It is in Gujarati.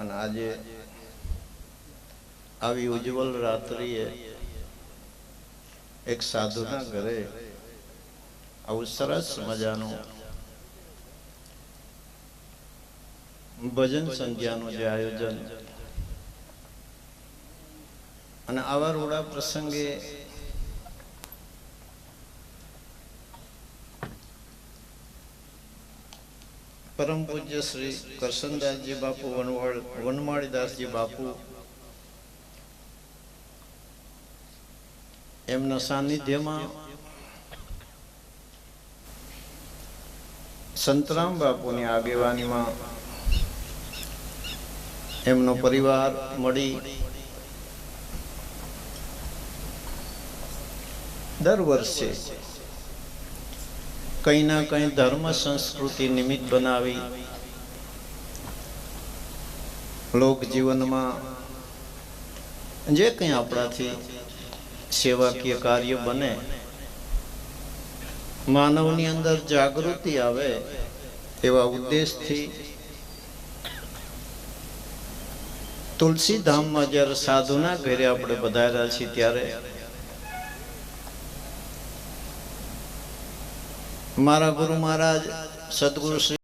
અને આજે આવી ઉજ્જવલ રાત્રિએ એક સાધુના ઘરે આવું સરસ મજાનું ભજન સંધ્યાનું જે આયોજન અને આવા રૂડા પ્રસંગે પરમ પૂજ્ય શ્રી કરશનદાસજી બાપુ, વનવાળ, વનમાળીદાસજી બાપુ, એમના સાનિધ્યમાં સંતરામ બાપુની આગેવાનીમાં એમનો પરિવાર મળી. દર વર્ષે કંઈ ના કંઈ ધર્મ સંસ્કૃતિ નિમિત્ત બનાવી લોક જીવનમાં જે કંઈ આપણાથી સેવાકીય કાર્ય બને, માનવની અંદર જાગૃતિ આવે એવા ઉદ્દેશથી તુલસીધામમાં જ્યારે સાધુના ઘરે આપણે બધાર્યા છીએ ત્યારે મારા ગુરુ મહારાજ સદગુરુ શ્રી